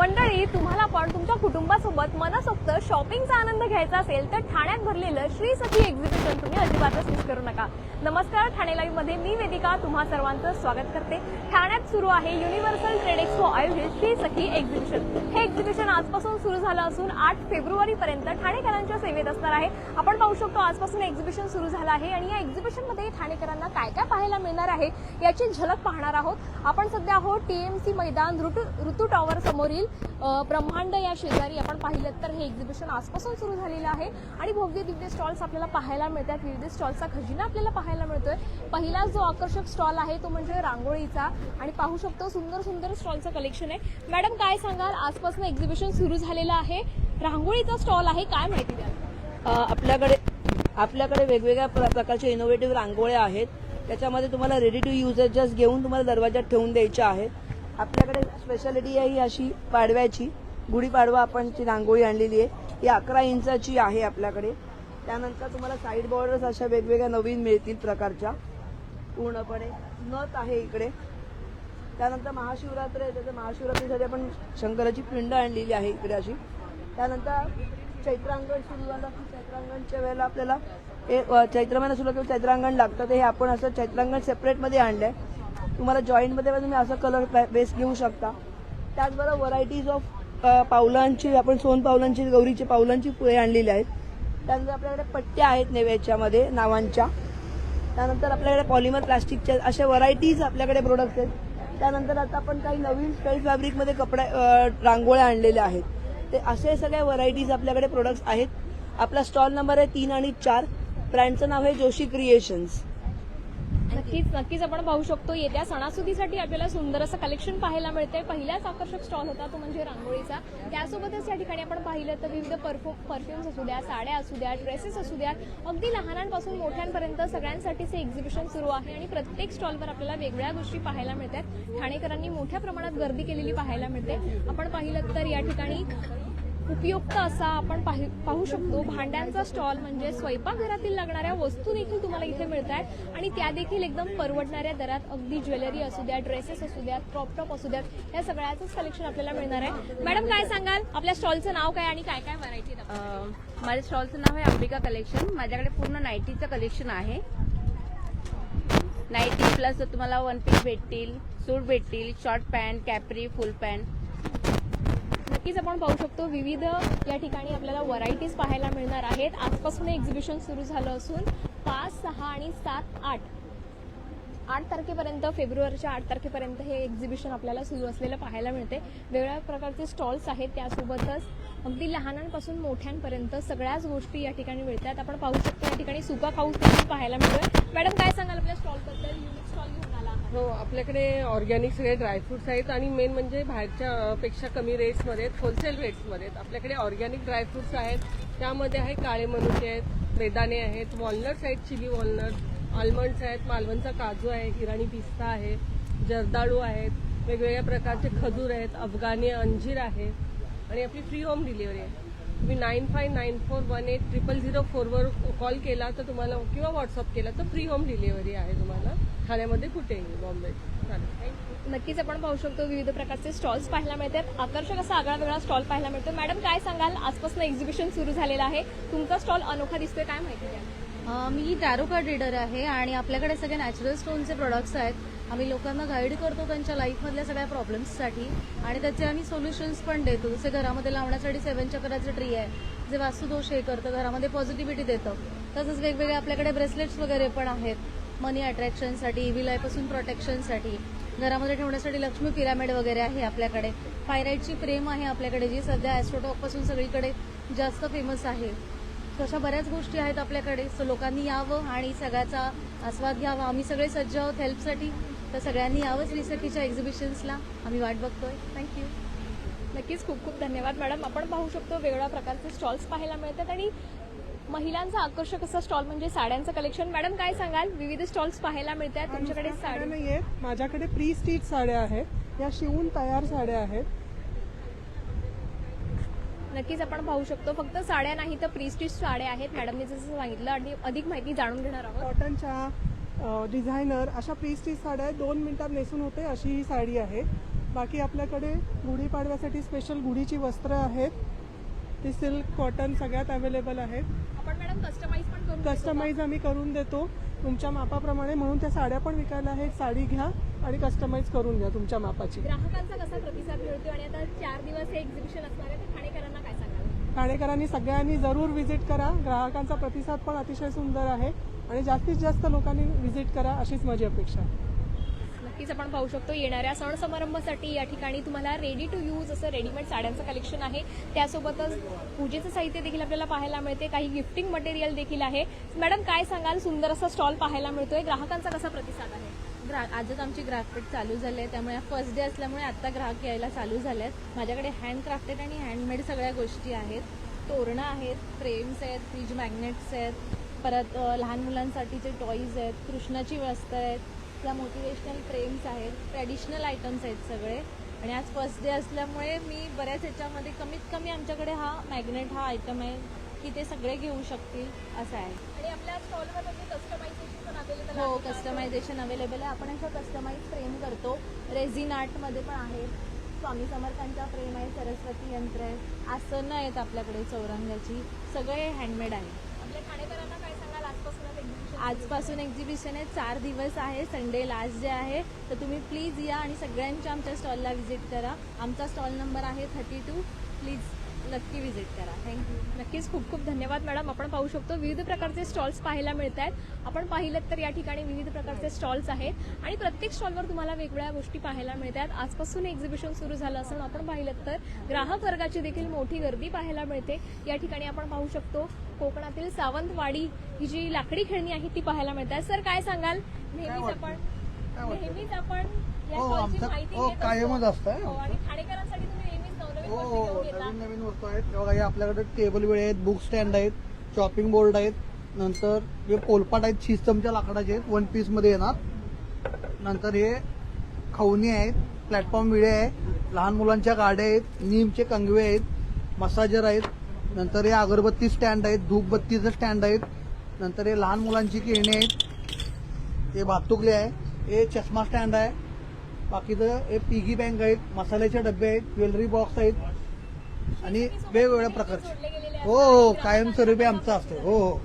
मंडळी तुम्हाला पण तुमच्या कुटुंबासोबत मनसोक्त शॉपिंगचा आनंद घ्यायचा असेल तर ठाण्यात भरलेलं श्री सखी एक्झिबिशन तुम्ही अजिबातच मिस करू नका. नमस्कार ठाणे लाईव्हमध्ये मी वेदिका तुम्हा सर्वांचं स्वागत करते. ठाण्यात सुरू आहे युनिव्हर्सल ट्रेड एक्सपो आयोजित श्री सखी एक्झिबिशन हे एक्झिबिशन आजपासून सुरू झालं असून आठ फेब्रुवारी पर्यंत ठाणेकरांच्या सेवेत असणार आहे. आपण पाहू शकतो आजपासून एक्झिबिशन सुरू झालं आहे आणि या एक्झिबिशनमध्ये ठाणेकरांना काय काय पाहायला मिळणार आहे याची झलक पाहणार आहोत. आपण सध्या आहोत टीएमसी मैदान ऋतू ऋतू टॉवर समोरील. ब्रह्मांड या शेजारी आपण पाहिलं तर हे एक्झिबिशन आजपासून सुरू झालेलं आहे. आणि भोगदे दिव्य स्टॉल्स आपल्याला पाहायला मिळतात. विविध स्टॉलचा खजिना आपल्याला पाहायला मिळतोय. पहिला जो आकर्षक स्टॉल आहे तो म्हणजे रांगोळीचा. आणि पाहू शकतो सुंदर सुंदर स्टॉलचं कलेक्शन आहे. मॅडम काय सांगाल? आजपासून एक्झिबिशन सुरू झालेलं आहे. रांगोळीचा स्टॉल आहे. काय माहिती द्या आपल्याकडे आपल्याकडे वेगवेगळ्या प्रकारचे इनोव्हेटिव्ह रांगोळ्या आहेत. त्याच्यामध्ये तुम्हाला रेडी टू युजर जस्ट घेऊन तुम्हाला दरवाजात ठेवून द्यायच्या आहेत. आपल्याकडे स्पेशालिटी आहे ही अशी पाडव्याची. गुढीपाडवा आपण ती रांगोळी आणलेली आहे. ही अकरा इंचाची आहे आपल्याकडे. त्यानंतर तुम्हाला साईड बॉर्डर्स अशा वेगवेगळ्या नवीन मिळतील प्रकारच्या. पूर्णपणे नथ आहे इकडे. त्यानंतर महाशिवरात्र आहे. त्याच्या महाशिवरात्रीसाठी आपण शंकराची पिंड आणलेली आहे इकडे अशी. त्यानंतर चैत्रांगण सुरू झालं. की चैत्रांगणच्या वेळेला आपल्याला हे चैत्र महिना सुरू किंवा चैत्रांगण लागतं. ते हे आपण असं चैत्रांगण सेपरेटमध्ये आणलं आहे तुम्हाला जॉईंटमध्ये पण तुम्ही असं कलर बेस घेऊ शकता. त्याचबरोबर व्हरायटीज ऑफ पावलांची आपण सोन पावलांची गौरीची पावलांची फुले आणलेली आहेत. त्यानंतर आपल्याकडे पट्ट्या आहेत नेव्याच्यामध्ये नावांच्या. त्यानंतर आपल्याकडे पॉलिमर प्लास्टिकच्या अशा व्हरायटीज आपल्याकडे प्रोडक्ट्स आहेत. त्यानंतर आता आपण काही नवीन स्टाईल फॅब्रिकमध्ये कपडे रांगोळ्या आणलेल्या आहेत. ते असे सगळ्या व्हरायटीज आपल्याकडे प्रोडक्ट्स आहेत. आपला स्टॉल नंबर आहे तीन आणि चार. ब्रँडचं नाव आहे जोशी क्रिएशन्स नक्कीच नक्कीच आपण पाहू शकतो येत्या सणासुदीसाठी आपल्याला सुंदर असं कलेक्शन पाहायला मिळतंय. पहिलाच आकर्षक स्टॉल होता तो म्हणजे रांगोळीचा. त्यासोबतच या ठिकाणी आपण पाहिलं तर विविध परफ्यूम परफ्युम्स असू द्या साड्या असू द्या ड्रेसेस असू द्या अगदी लहानांपासून मोठ्यांपर्यंत सगळ्यांसाठीच हे एक्झिबिशन सुरू आहे आणि प्रत्येक स्टॉलवर आपल्याला वेगळ्या गोष्टी पाहायला मिळतात. ठाणेकरांनी मोठ्या प्रमाणात गर्दी केलेली पाहायला मिळते. आपण पाहिलं तर या ठिकाणी उपयुक्त असा आपण पाहू शकतो. भांड्यांचा स्टॉल म्हणजे स्वयंपाकघरातील लागणाऱ्या वस्तू देखील तुम्हाला इथे मिळत आहेत आणि त्या देखील एकदम परवडणाऱ्या दरात. अगदी ज्वेलरी असू द्या ड्रेसेस असू द्या क्रॉप टॉप असू द्यात या सगळ्याचंच कलेक्शन आपल्याला मिळणार आहे. मॅडम काय सांगाल? आपल्या स्टॉलचं नाव काय आणि काय काय व्हरायटी माझ्या स्टॉलचं नाव आहे अंबिका कलेक्शन. माझ्याकडे पूर्ण नाईटीचं कलेक्शन आहे. नाईटी प्लस तुम्हाला वन पीस भेटतील सूट भेटतील short pant capri full pant. नक्कीच आपण पाहू शकतो विविध या ठिकाणी आपल्याला व्हरायटीज पाहायला मिळणार आहेत. आजपासून एक्झिबिशन सुरू झालं असून पाच सहा आणि सात आठ. आठ तारखेपर्यंत फेब्रुवारीच्या आठ तारखेपर्यंत हे एक्झिबिशन आपल्याला सुरू असलेलं पाहायला मिळते. वेगळ्या प्रकारचे स्टॉल्स आहेत त्यासोबतच. अगदी लहानांपासून मोठ्यांपर्यंत सगळ्याच गोष्टी या ठिकाणी मिळतात. आपण पाहू शकतो या ठिकाणी सुका खाऊ पाहायला मिळतोय. मॅडम काय सांगाल आपल्या स्टॉलबद्दल युनिक स्टॉल घेऊन हो आपल्याकडे ऑर्गॅनिक सगळे ड्रायफ्रुट्स आहेत आणि मेन म्हणजे बाहेरच्या पेक्षा कमी रेट्समध्ये आहेत होलसेल रेट्समध्ये आहेत. आपल्याकडे ऑर्गॅनिक ड्रायफ्रुट्स आहेत. त्यामध्ये आहे काळे मनुके आहेत बेदाणे आहेत वॉलनट्स आहेत चिली वॉलनट आल्मंड्स आहेत मालवणचा काजू आहे इराणी पिस्ता आहे जर्दाळू आहेत वेगवेगळ्या प्रकारचे खजूर आहेत अफगाणी अंजीर आहे आणि आपली फ्री होम डिलिव्हरी आहे. तुम्ही nine five nine four one eight triple zero फोरवर call केला तर तुम्हाला किंवा व्हॉट्सअप केला तर फ्री होम डिलिव्हरी आहे तुम्हाला. ठाण्यामध्ये कुठेही बॉम्बे. नक्कीच आपण पाहू शकतो विविध प्रकारचे स्टॉल्स पाहायला मिळतात. आकर्षक असा आगळा वेगळा स्टॉल पाहायला मिळतो. मॅडम काय सांगाल? आजपासून एक्झिबिशन सुरू झालेलं आहे. तुमचा स्टॉल अनोखा दिसतोय काय माहिती द्या? मी टॅरो कार्ड रीडर आहे आणि आपल्याकडे सगळे नॅचरल स्टोनचे प्रोडक्ट्स आहेत. आम्ही लोकांना गाईड करतो त्यांच्या लाईफमधल्या सगळ्या प्रॉब्लेम्ससाठी आणि त्याचे आम्ही सोल्युशन्स पण देतो. जसे घरामध्ये लावण्यासाठी सेवन चक्राचं ट्री आहे. जे वास्तुदोष हे करतं घरामध्ये पॉझिटिव्हिटी देतं. तसंच वेगवेगळे आपल्याकडे ब्रेसलेट्स वगैरे पण आहेत. मनी अट्रॅक्शनसाठी इव्हिल लायपासून प्रोटेक्शनसाठी घरामध्ये ठेवण्यासाठी लक्ष्मी पिरामिड वगैरे आहे आपल्याकडे. पायराईटची प्रेम आहे आपल्याकडे जी सध्या ॲस्ट्रोटॉकपासून सगळीकडे जास्त फेमस आहे. तशा बऱ्याच गोष्टी आहेत आपल्याकडे. सो लोकांनी यावं आणि सगळ्याचा आस्वाद घ्यावा. आम्ही सगळे सज्ज आहोत हेल्पसाठी तर सगळ्यांनी यावं श्रीसखीच्या एक्झिबिशन्सला आम्ही वाट बघतोय. थँक्यू नक्कीच खूप खूप धन्यवाद मॅडम. आपण पाहू शकतो वेगवेगळ्या प्रकारचे स्टॉल्स पाहायला मिळतात आणि महिलांचा आकर्षक असं स्टॉल म्हणजे साड्यांचं कलेक्शन मॅडम काय सांगाल? विविध स्टॉल्स पाहायला मिळतात. तुमच्याकडे साड्या साडी नाही आहेत माझ्याकडे प्री स्टिच साड्या आहेत. या शिवून तयार साड्या आहेत. नक्कीच आपण पाहू शकतो. फक्त साड्या नाही तर प्रीस्टिच साड्या आहेत. मॅडमने जसं सांगितलं आणि अधिक माहिती जाणून घेणार आहोत. कॉटनच्या डिझायनर अशा प्री स्टिच साड्या दोन मिनिटात नेसून होते अशी ही साडी आहे. बाकी आपल्याकडे गुढीपाडव्यासाठी स्पेशल गुढीची वस्त्र आहेत. ती सिल्क कॉटन सगळ्यात अवेलेबल आहेत. आपण मॅडम कस्टमाइज पण आम्ही करून देतो. तुमच्या मापाप्रमाणे म्हणून त्या साड्या पण विकायला आहेत. साडी घ्या आणि कस्टमाइज करून घ्या तुमच्या मापाची. ग्राहकांचा कसा प्रतिसाद मिळतो आणि आता चार दिवस हे एक्झिबिशन असणार आहे तर ठाणेकरांना काय सांगाल? ठाणेकरांनी सगळ्यांनी जरूर व्हिजिट करा. ग्राहकांचा प्रतिसाद पण अतिशय सुंदर आहे. आणि जास्तीत जास्त लोकांनी व्हिजिट करा अशीच माझी अपेक्षा. आहे नक्कीच आपण पाहू शकतो येणाऱ्या सण समारंभासाठी या ठिकाणी तुम्हाला रेडी टू यूज असं रेडीमेड साड्यांचं कलेक्शन आहे. त्यासोबतच पूजेचं साहित्य देखील आपल्याला पाहायला मिळते काही गिफ्टिंग मटेरियल देखील आहे. मॅडम काय सांगाल? सुंदर असा स्टॉल पाहायला मिळतोय. ग्राहकांचा कसा प्रतिसाद आहे? ग्रा आजच आमची ग्राहकपेठ चालू झाली आहे त्यामुळे फर्स्ट डे असल्यामुळे आत्ता ग्राहक यायला चालू झाले आहेत माझ्याकडे हँडक्राफ्टेड आणि हँडमेड सगळ्या गोष्टी आहेत. तोरणं आहेत फ्रेम्स आहेत फ्रीज मॅग्नेट्स आहेत. परत लहान मुलांसाठीचे टॉईज आहेत कृष्णाची वस्त्र आहेत त्या मोटिवेशनल फ्रेम्स आहेत ट्रॅडिशनल आयटम्स आहेत सगळे. आणि आज फर्स्ट डे असल्यामुळे मी बऱ्याच ह्याच्यामध्ये कमीत कमी आमच्याकडे हा मॅग्नेट हा आयटम आहे की ते सगळे घेऊ शकतील असं आहे. आणि आपल्या स्टॉलवर कस्टमायझेशन अवेलेबल हो कस्टमायझेशन अवेलेबल आहे. आपण अशा कस्टमाइज फ्रेम करतो. रेझिन आर्टमध्ये पण आहेत स्वामी समर्थांच्या फ्रेम आहे सरस्वती यंत्र आहे. आसनं आहेत आपल्याकडे चौरंगाची. सगळे हँडमेड आहे आपल्या ठाणेकरांना काय सांगाल आजपासूनच एक्झिबिशन आजपासून एक्झिबिशन आहे. चार दिवस आहे. संडे लास्ट डे आहे. तर तुम्ही प्लीज या आणि सगळ्यांच्या आमच्या स्टॉलला व्हिजिट करा. आमचा स्टॉल नंबर आहे थर्टी टू प्लीज नक्की व्हिजिट करा. थँक्यू नक्कीच खूप खूप धन्यवाद मॅडम आपण पाहू शकतो विविध प्रकारचे स्टॉल्स पाहायला मिळत आहेत आपण पाहिलं तर या ठिकाणी विविध प्रकारचे स्टॉल्स आहेत आणि प्रत्येक स्टॉलवर तुम्हाला वेगवेगळ्या गोष्टी पाहायला मिळतात. आजपासून एक्झिबिशन सुरू झालं असून आपण पाहिलं तर ग्राहक वर्गाची देखील मोठी गर्दी पाहायला मिळते. या ठिकाणी आपण पाहू शकतो कोकणातील सावंतवाडी ही जी लाकडी खेळणी आहे ती पाहायला मिळतात. सर काय सांगाल? नेहमीच आपण नेहमीच आपण या हो, स्टॉलची आमचं- माहिती हो, घेत असतो. असतं. हो, आणि ठाणेकरांसाठी हो हो नवीन नवीन वस्तू आहेत. हे बघा हे आपल्याकडे टेबल वेळे आहेत बुक स्टँड आहेत चॉपिंग बोर्ड आहेत. नंतर हे पोलपाट आहेत शिस्तमच्या लाकडाचे आहेत. वन पीसमध्ये येणार. नंतर हे खवणी आहेत प्लॅटफॉर्म विळे आहे लहान मुलांच्या गाड्या आहेत नीमचे कंगवे आहेत मसाजर आहेत. नंतर हे अगरबत्ती स्टँड आहेत धूपबत्तीचं स्टँड आहेत. नंतर हे लहान मुलांची खेळणी आहेत. हे भातुकले आहे. हे चष्मा स्टँड आहे. बाकीचं हे पिगी बँक आहेत मसाल्याचे डबे आहेत ज्वेलरी बॉक्स आहेत आणि वेगवेगळ्या प्रकारचे. हो, हो हो कायमस्वरूपी आमचं असतं. हो हो.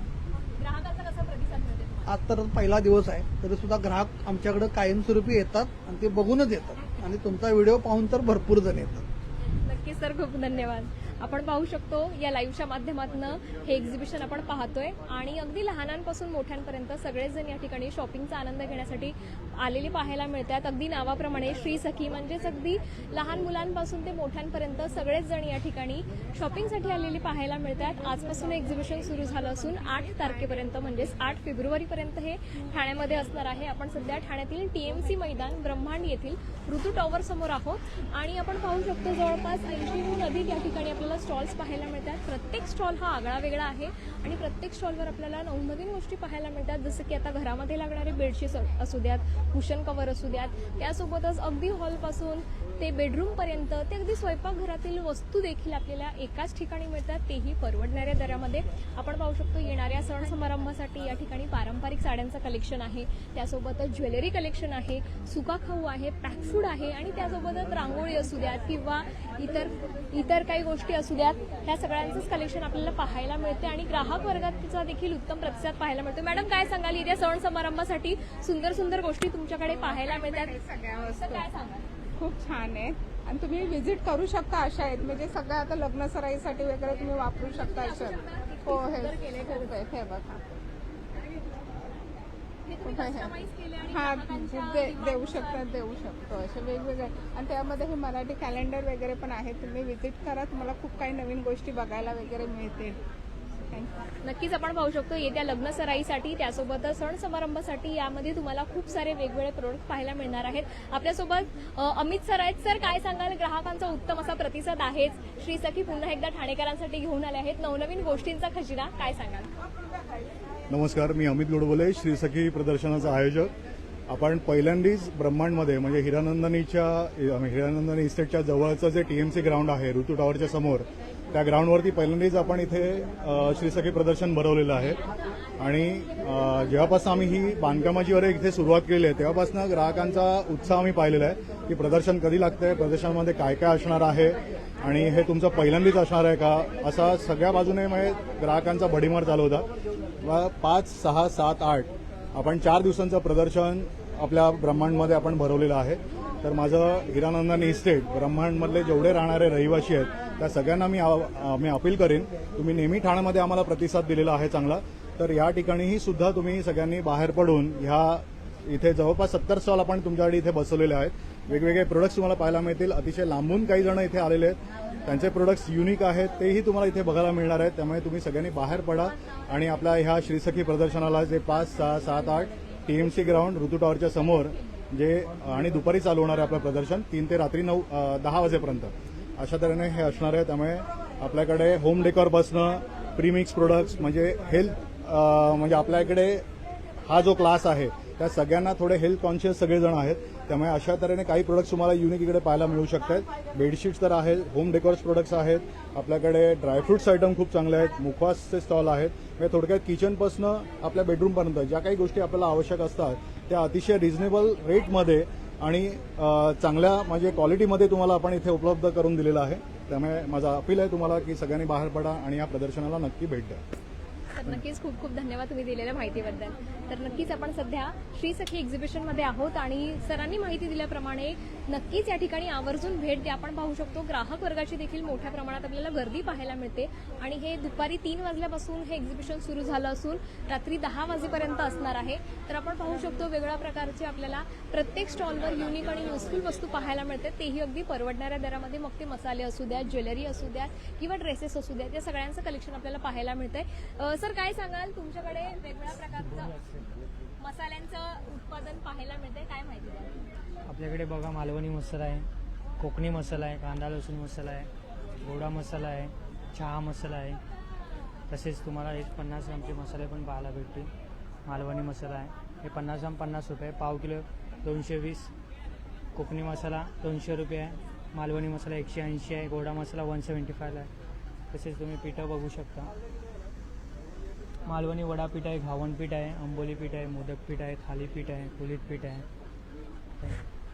आज तर पहिला दिवस आहे तरी सुद्धा ग्राहक आमच्याकडे कायमस्वरूपी येतात आणि ते बघूनच येतात. आणि तुमचा व्हिडिओ पाहून तर भरपूर जण येतात. नक्कीच सर खूप धन्यवाद. आपण पाहू शकतो या लाईव्हच्या माध्यमातून हे एक्झिबिशन आपण पाहतोय. आणि अगदी लहानांपासून मोठ्यांपर्यंत सगळेजण या ठिकाणी शॉपिंगचा आनंद घेण्यासाठी आलेले पाहायला मिळतात. अगदी नावाप्रमाणे श्री सखी म्हणजेच अगदी लहान मुलांपासून ते मोठ्यांपर्यंत सगळेच जण या ठिकाणी शॉपिंगसाठी आलेली पाहायला मिळतात. आजपासून एक्झिबिशन सुरू झालं असून आठ तारखेपर्यंत म्हणजेच आठ फेब्रुवारीपर्यंत हे ठाण्यामध्ये असणार आहे. आपण सध्या ठाण्यातील टीएमसी मैदान ब्रह्मांड येथील ऋतू टॉवर समोर आहोत. आणि आपण पाहू शकतो जवळपास ऐंशीहून अधिक या ठिकाणी आपल्याला स्टॉल्स पाहायला मिळतात. प्रत्येक स्टॉल हा आगळा वेगळा आहे आणि प्रत्येक स्टॉलवर आपल्याला नवनवीन गोष्टी पाहायला मिळतात. जसं की आता घरामध्ये लागणारे बेडशीट्स असू द्यात कुशन कवर असू द्यात त्यासोबतच अगदी हॉलपासून ते बेडरूमपर्यंत ते अगदी स्वयंपाकघरातील वस्तू देखील आपल्याला एकाच ठिकाणी मिळतात तेही परवडणाऱ्या दरामध्ये. आपण पाहू शकतो येणाऱ्या सण समारंभासाठी या ठिकाणी पारंपरिक साड्यांचं कलेक्शन आहे. त्यासोबतच ज्वेलरी कलेक्शन आहे सुका खाऊ आहे पॅक फूड आहे आणि त्यासोबतच रांगोळी असू द्यात किंवा इतर इतर काही गोष्टी असू द्यात ह्या सगळ्यांचंच कलेक्शन आपल्याला पाहायला मिळते आणि ग्राहक वर्गाचा देखील उत्तम प्रतिसाद पाहायला मिळतो. मॅडम काय सांगाल? येत्या सण समारंभासाठी सुंदर सुंदर गोष्टी तुमच्याकडे पाहायला मिळतात. काय सांगाल? खूप छान आहेत आणि तुम्ही व्हिजिट करू शकता अशा आहेत. म्हणजे सगळ्या आता लग्न सराईसाठी वगैरे तुम्ही वापरू शकता अशा. हो हे बघा. हा दे- देऊ शकता देऊ शकतो. असे वेगवेगळे आणि त्यामध्ये हे मराठी कॅलेंडर वगैरे पण आहे. तुम्ही व्हिजिट करा. तुम्हाला खूप काही नवीन गोष्टी बघायला वगैरे मिळतील. नक्कीच आपण पाहू शकतो येत्या लग्न सराईसाठी त्यासोबतच सण समारंभासाठी यामध्ये तुम्हाला खूप सारे वेगवेगळे प्रोडक्ट पाहायला मिळणार आहेत. आपल्यासोबत अमित सर आहेत. सर काय सांगाल? ग्राहकांचा उत्तम असा प्रतिसाद आहेच. श्री सखी पुन्हा एकदा ठाणेकरांसाठी घेऊन आले आहेत. नवनवीन गोष्टींचा खजिना काय सांगाल? नमस्कार मी अमित गोडबोले श्री सखी प्रदर्शनाचा आयोजक. आपण पहिल्यांदाच ब्रह्मांडमध्ये म्हणजे हिरानंदनीच्या हिरानंदनी इस्टेटच्या जवळचं जे टीएमसी ग्राउंड आहे ऋतू टॉवरच्या समोर त्या ग्राउंडवरती पहिल्यांदाच आपण इथे श्रीसखी प्रदर्शन भरवलेलं आहे. आणि जेव्हापासून आम्ही ही बांधकामाची वगैरे इथे सुरुवात केली आहे तेव्हापासून ग्राहकांचा उत्साह आम्ही पाहिलेला आहे की प्रदर्शन कधी लागतंय प्रदर्शनामध्ये काय काय असणार आहे आणि हे तुमचं पहिल्यांदाच असणार आहे का? असा सगळ्या बाजूने म्हणजे ग्राहकांचा भडीमार चालू होता. व पाच सहा सात आठ आपण चार दिवसांचं प्रदर्शन आपल्या ब्रह्मांडमध्ये आपण भरवलेलं आहे. तर माझं हिरानंदानी इस्टेट ब्रह्मांडमधले जेवढे राहणारे रहिवासी आहेत त्या सगळ्यांना मी आ- मी अपील करेन. तुम्ही नेहमी ठाण्यामध्ये आम्हाला प्रतिसाद दिलेला आहे चांगला. तर या ठिकाणीही सुद्धा तुम्ही सगळ्यांनी बाहेर पडून ह्या इथे जवळपास सत्तर स्टॉल आपण तुमच्याकडे इथे बसवलेले आहेत. वेगवेगळे प्रोडक्ट्स तुम्हाला पाहायला मिळतील. अतिशय लांबून काही जण इथे आलेले आहेत. त्यांचे प्रोडक्ट्स युनिक आहेत. तेही तुम्हाला इथे बघायला मिळणार आहेत. त्यामुळे तुम्ही सगळ्यांनी बाहेर पडा आणि आपल्या ह्या श्रीसखी प्रदर्शनाला जे पाच सहा सात आठ टीएमसी ग्राउंड ऋतू टॉवरच्या समोर जे आणि दुपारी चालू होणार आहे आपलं प्रदर्शन तीन ते रात्री नऊ दहा वाजेपर्यंत. अशा तऱ्हेने हे असणार आहे. त्यामुळे आपल्याकडे होम डेकोरपासनं प्रीमिक्स प्रोडक्ट्स म्हणजे हेल्थ म्हणजे आपल्याकडे हा जो क्लास आहे त्या सगळ्यांना थोडे हेल्थ कॉन्शियस सगळेजण आहेत. त्यामुळे अशा तऱ्हेने काही प्रोडक्ट्स तुम्हाला युनिक इकडे पाहायला मिळू शकतात. बेडशीट्स तर आहेत होम डेकोर्स प्रोडक्ट्स आहेत. आपल्याकडे ड्रायफ्रुट्स आयटम खूप चांगले आहेत. मुखवासचे स्टॉल आहेत. म्हणजे थोडक्यात किचनपासनं आपल्या बेडरूमपर्यंत ज्या काही गोष्टी आपल्याला आवश्यक असतात त्या अतिशय रिझनेबल रेटमध्ये आणि चांगल्या म्हणजे क्वालिटीमध्ये तुम्हाला आपण इथे उपलब्ध करून दिलेलं आहे. त्यामुळे माझा अपील आहे तुम्हाला की सगळ्यांनी बाहेर पडा आणि या प्रदर्शनाला नक्की भेट द्या. नक्कीच खूप खूप धन्यवाद तुम्ही दिलेल्या माहितीबद्दल. तर नक्कीच आपण सध्या श्री सखी एक्झिबिशनमध्ये आहोत आणि सरांनी माहिती दिल्याप्रमाणे नक्कीच या ठिकाणी आवर्जून भेट द्या. आपण पाहू शकतो ग्राहक वर्गाची देखील मोठ्या प्रमाणात आपल्याला गर्दी पाहायला मिळते. आणि हे दुपारी तीन वाजल्यापासून हे एक्झिबिशन सुरू झालं असून रात्री दहा वाजेपर्यंत असणार आहे. तर आपण पाहू शकतो वेगळ्या प्रकारचे आपल्याला प्रत्येक स्टॉलवर युनिक आणि युजफुल वस्तू पाहायला मिळते तेही अगदी परवडणाऱ्या दरामध्ये मग ते मसाले असू द्या ज्वेलरी असू द्या किंवा ड्रेसेस असू द्या या सगळ्यांचं कलेक्शन आपल्याला पाहायला मिळतंय. सर काय सांगाल? तुमच्याकडे वेगवेगळ्या प्रकारचं मसाल्यांचं उत्पादन पाहायला मिळते काय माहिती द्याल? आपल्याकडे बघा मालवणी मसाला आहे कोकणी मसाला आहे कांदा लसूण मसाला आहे गोडा मसाला आहे चहा मसाला आहे. तसेच तुम्हाला एक पन्नास ग्रामचे मसाले पण पाहायला भेटतील. मालवणी मसाला आहे. हे पन्नास ग्राम पन्नास रुपये पाव किलो दोनशे वीस. कोकणी मसाला दोनशे रुपये आहे. मालवणी मसाला एकशे ऐंशी आहे. गोडा मसाला वन सेवन्टी फायला आहे. तसेच तुम्ही पिठं बघू शकता. मालवणी वडापीठ आहे घावणपीठ आहे अंबोली पीठ आहे मोदक पीठ आहे थालीपीठ आहे कुलीत पीठ आहे.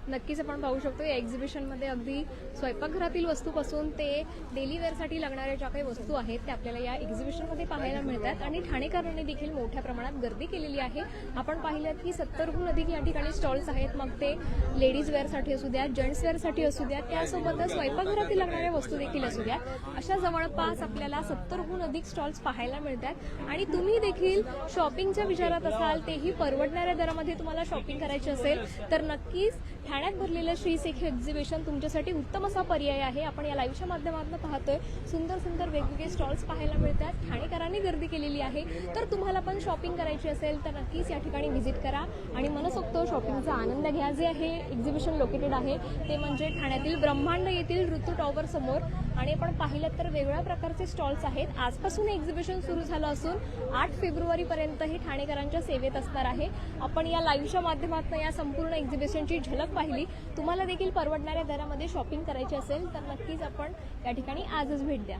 नक्कीच आपण पाहू शकतो या एक्झिबिशनमध्ये अगदी स्वयंपाकघरातील वस्तूपासून ते डेली वेअरसाठी लागणाऱ्या ज्या काही वस्तू आहेत त्या आपल्याला या एक्झिबिशनमध्ये पाहायला मिळतात. आणि ठाणेकरांनी देखील मोठ्या प्रमाणात गर्दी केलेली आहे. आपण पाहिलं की सत्तरहून अधिक या ठिकाणी स्टॉल्स आहेत. मग ते लेडीज वेअरसाठी असू द्या जेंट्स वेअरसाठी असू द्या त्यासोबतच स्वयंपाकघरातील लागणाऱ्या वस्तू देखील असू द्या. अशा जवळपास आपल्याला सत्तरहून अधिक स्टॉल्स पाहायला मिळतात. आणि तुम्ही देखील शॉपिंगच्या विचारात असाल तेही परवडणाऱ्या दरामध्ये तुम्हाला शॉपिंग करायची असेल तर नक्कीच ठाण्यात भरलेलं श्री सेख एक्झिबिशन तुमच्यासाठी उत्तम असा पर्याय आहे. आपण या लाईव्हच्या माध्यमातून पाहतोय. सुंदर सुंदर वेगवेगळे स्टॉल्स पाहायला मिळतात. ठाणेकरांनी गर्दी केलेली आहे. तर तुम्हाला पण शॉपिंग करायची असेल तर नक्कीच या ठिकाणी व्हिजिट करा. आणि मनसोक्त शॉपिंगचा आनंद घ्या. जे आहे एक्झिबिशन लोकेटेड आहे ते म्हणजे ठाण्यातील ब्रह्मांड येथील ऋतू टॉवर समोर. आणि आपण पाहिलं तर वेगळ्या प्रकारचे स्टॉल्स आहेत. आजपासून एक्झिबिशन सुरू झालं असून आठ फेब्रुवारीपर्यंत हे ठाणेकरांच्या सेवेत असणार आहे. आपण या लाईव्हच्या माध्यमातून या संपूर्ण एक्झिबिशनची झलक पाहिली. तुम्हाला देखील परवडणाऱ्या दरामध्ये शॉपिंग करायची असेल तर नक्कीच आपण या ठिकाणी आजच भेट द्या.